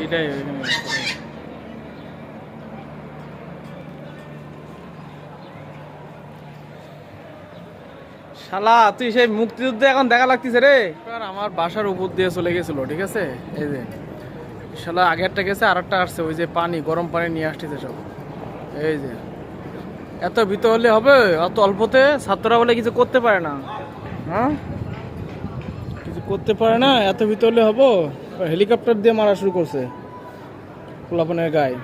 এইটাই শালা তুই সেই মুক্তিযুদ্ধে এখন দেখা লাগতেছে রে। আর আমার বাসার উপর দিয়ে চলে গেছিল ঠিক আছে? এই যে শালা আগেরটা গেছে আর একটা আসছে ওই যে পানি গরম পানি নিয়ে আসতেছে সব। এই যে এত ভিতর হলে হবে অত অল্পতে ছাত্ররা বলে কিছু করতে পারে না। হ্যাঁ? কিছু করতে পারে না এত ভিতর হলে হব? হেলিকপ্টার দিয়ে মারা শুরু করছে পোলাপনের গায়ে।